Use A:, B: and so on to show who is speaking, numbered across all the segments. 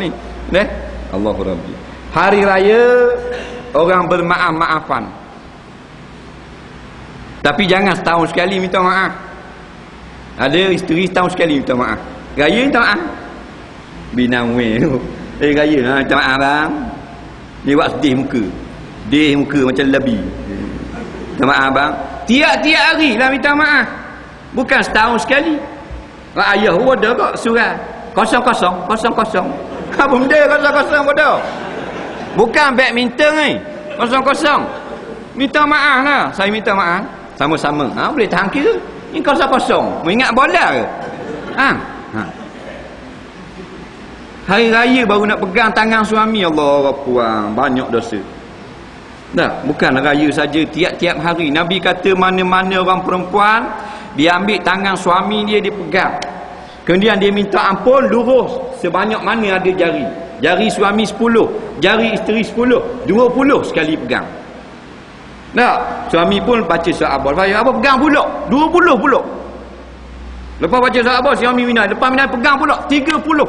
A: ni? Neh? Allahu Rabbi. Hari raya Orang bermaaf-maafan. Tapi jangan setahun sekali minta maaf. Ada isteri setahun sekali minta maaf. Raya minta maaf? Binawe Eh raya ha, minta maaf bang. Ni buat sedih muka. Sedih muka macam lebi Minta maaf bang. Tiap-tiap hari lah minta maaf. Bukan setahun sekali. Rak ayah ada kok surat. Kosong-kosong Kosong-kosong Apa benda kosong-kosong bodoh. Bukan badminton ni. Kosong-kosong. Minta maaf lah Saya minta maaf. Sama-sama. Ha, Boleh tahan kira Ini kosong-kosong. Mengingat bola ke? Ha? ha. Hari raya baru nak pegang tangan suami. Allah puang Banyak dosa. Tak, bukan raya saja. Tiap-tiap hari Nabi kata mana-mana orang perempuan Dia ambil tangan suami dia dia pegang Kemudian dia minta ampun lurus sebanyak mana ada jari. Jari suami 10, jari isteri 10, 20 sekali pegang. Tak, suami pun baca surah Abah. Saya apa pegang pula? 20 pula. Lepas baca surah Abah, suami minat. Lepas minat pegang pula 30.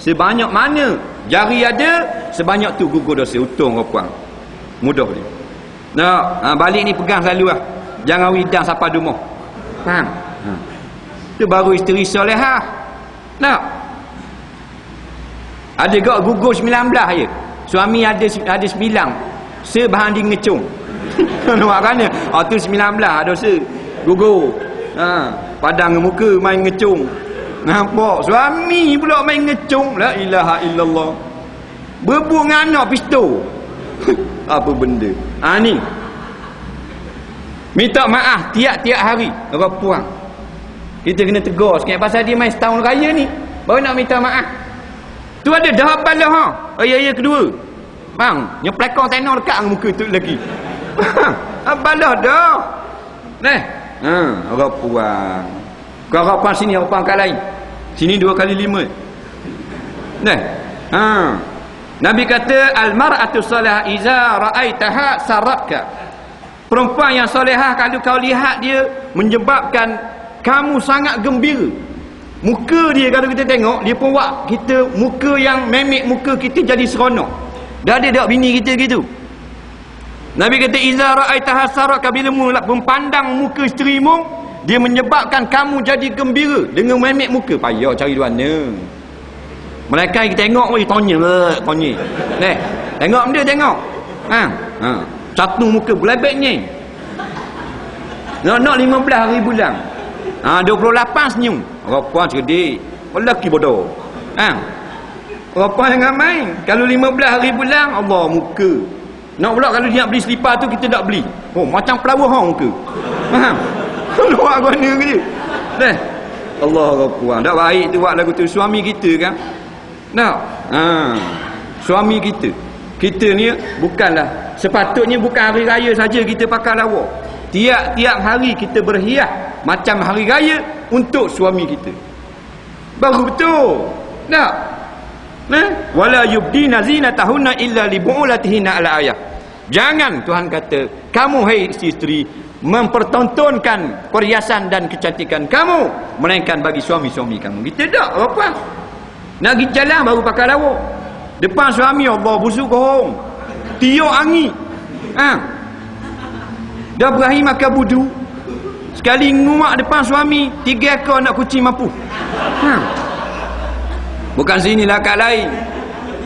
A: Sebanyak mana jari ada, sebanyak tu gugur dosa. Untung kau puang. Mudah dia. Nah, ha, balik ni pegang selalu lah. Jangan widang siapa rumah. Faham? Ha. Itu baru isteri solehah. Tak? Ada gak gugur 19 je. Suami ada ada 9. Sebahan di ngecung. Nampak? Oh tu 19 dosa. Gugur. Ha, padang muka main ngecung. Nampak? Suami pula main ngecung. La ilaha illallah. Berbuk dengan anak pistol. Apa benda? Ha ni. Minta maaf tiap-tiap hari. Orang puang. Kita kena tegur sikit pasal dia main setahun raya ni. Baru nak minta maaf. Tu ada dah balah ha. Raya-raya kedua. Bang, yang pelakon tenor dekat dengan muka tu lagi. Abalah dah. Neh. Ha, orang puang. Kau orang puang sini, orang kat lain. Sini dua kali lima. Neh. Ha. Nabi kata al-mar'atu salah iza ra'aitaha saraka. Perempuan yang solehah kalau kau lihat dia menyebabkan kamu sangat gembira. Muka dia kalau kita tengok dia pun buat kita muka yang memek muka kita jadi seronok. Dah ada tak bini kita gitu? Nabi kata iza ra'aitaha saraka bila mu memandang muka isterimu dia menyebabkan kamu jadi gembira dengan memek muka. Payah cari di mereka kita tengok oi tanya tanya eh tengok dia tengok. Ha ha. Satu muka belebeknya nak nak 15 ribu bulan Ha 28 senyum. Puan cerdik. Orang lelaki bodoh. Ha. Puan jangan main. Kalau 15 hari bulan Allah muka. Nak pula kalau dia nak beli selipar tu kita tak beli. Oh macam pelawa hang muka. Faham? Luar guna dia? Dah. Allah puan. Tak baik tu buat lagu tu suami kita kan. Nak. Ha. Suami kita. Kita ni bukanlah sepatutnya bukan hari raya saja kita pakai lawa. Tiap-tiap hari kita berhias macam hari raya untuk suami kita. Baru betul. Tak? Nah, wala yubdina zinatahunna illa li bu'ulatihinna ala ayah. Jangan Tuhan kata, kamu hai isteri mempertontonkan perhiasan dan kecantikan kamu melainkan bagi suami-suami kamu. Kita tak apa. Nak pergi jalan baru pakai lawa. Depan suami Allah busuk kohong. Tiuk angin. Ha? Dah berakhir makan budu. Sekali ngumak depan suami, tiga ekor nak kucing mampu. Ha. Bukan sinilah kat lain.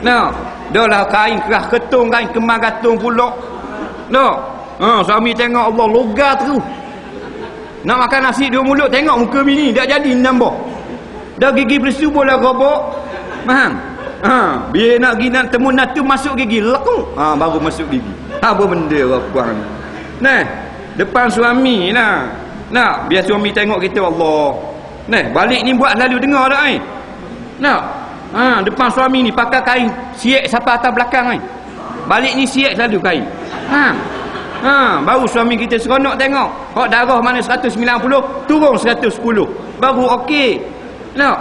A: No. Dah lah kain kerah ketung kain kemar gatung pulak. No. Ha, suami tengok Allah logar terus. Nak makan nasi dua mulut tengok muka bini tak jadi nambah. Dah gigi bersu bola robok. Faham? Ha, biar nak pergi nak temu natu masuk gigi lekung. Ha, baru masuk gigi. Apa benda orang puan ni? Nah, depan suami lah. Nak, biar suami tengok kita Allah. Nah, balik ni buat lalu dengar dah ai. Nak. Ha, depan suami ni pakai kain siek siapa atas belakang ai. Balik ni siek selalu kain. Ha. Ha, baru suami kita seronok tengok. Hak darah mana 190, turun 110. Baru okey. Nak.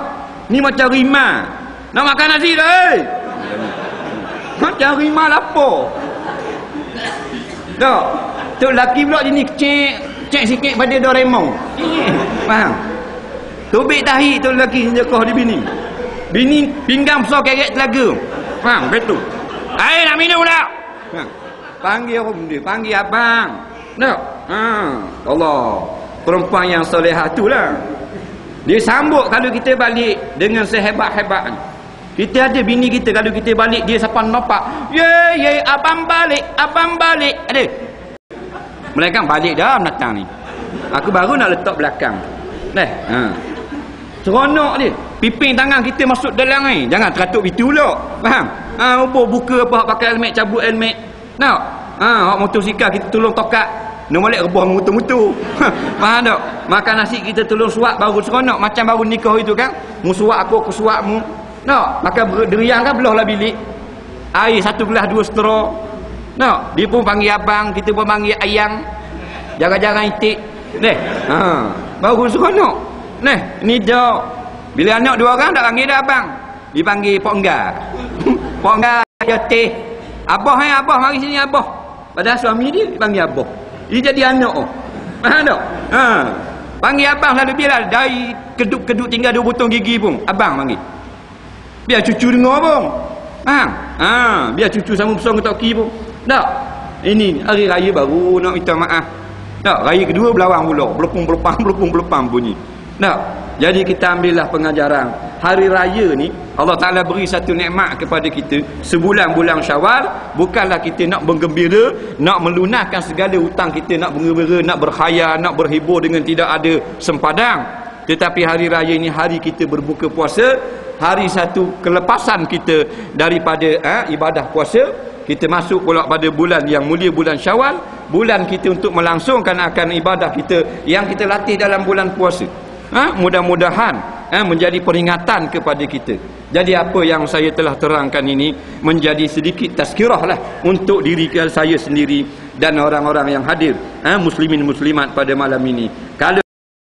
A: Ni macam rima. Nak makan nasi dah eh. Macam rima lapar. Tak. Tu laki pula jenis cek cek sikit pada Doraemon. Faham? Tubik tahi tu lelaki sejakah di bini. bini pinggang besar kerek telaga. Faham? Betul. Air nak minum ha. panggil orang dia panggil abang. Tak ha. Allah. Perempuan yang solehah tu lah. Dia sambut kalau kita balik dengan sehebat-hebat kita ada bini kita kalau kita balik dia siapa nampak? Ye ye abang balik abang balik. Ada mereka balik dah datang ni aku baru nak letak belakang Dah. Ha. Seronok dia. Piping tangan kita masuk dalam ni. Jangan teratuk itu pula. Faham? Ha, ubah buka apa pakai helmet, cabut helmet. Nak? Ha, hak motosikal kita tolong tokat. Nak balik rebah mutu-mutu. Faham tak? Makan nasi kita tolong suap baru seronok. Macam baru nikah itu kan. Mu suap aku, aku suap mu. Nak? Makan deriang kan belah lah bilik. Air satu gelas dua setera. Nak? Dia pun panggil abang. Kita pun panggil ayang. Jangan-jangan itik. Nih. Ha. Baru seronok. Nih, ni dia. Bila anak dua orang tak panggil dah abang. Dipanggil Pok Enggar. Pok Enggar dia teh. Abah hai abah mari sini abah. Padahal suami dia dipanggil abah. Dia jadi anak oh. Faham tak? Ha. Panggil abang lalu biar dari keduk-keduk tinggal dua butong gigi pun. Abang panggil. Biar cucu dengar pun. Faham? Ha. Biar cucu sama besar ketok ki pun. Tak? Ini hari raya baru nak minta maaf. Tak, raya kedua belawang pula. Belepung belepang belepung belepang bunyi. Tak. Jadi kita ambillah pengajaran. Hari raya ni Allah Taala beri satu nikmat kepada kita sebulan bulan Syawal bukanlah kita nak bergembira, nak melunaskan segala hutang kita, nak bergembira, nak berkhayal, nak berhibur dengan tidak ada sempadang. Tetapi hari raya ini hari kita berbuka puasa, hari satu kelepasan kita daripada eh, ibadah puasa, kita masuk pula pada bulan yang mulia bulan Syawal bulan kita untuk melangsungkan akan ibadah kita yang kita latih dalam bulan puasa. Ha? Mudah-mudahan ha? menjadi peringatan kepada kita. Jadi apa yang saya telah terangkan ini menjadi sedikit tazkirah lah untuk diri saya sendiri dan orang-orang yang hadir. Ha? Muslimin muslimat pada malam ini. Kalau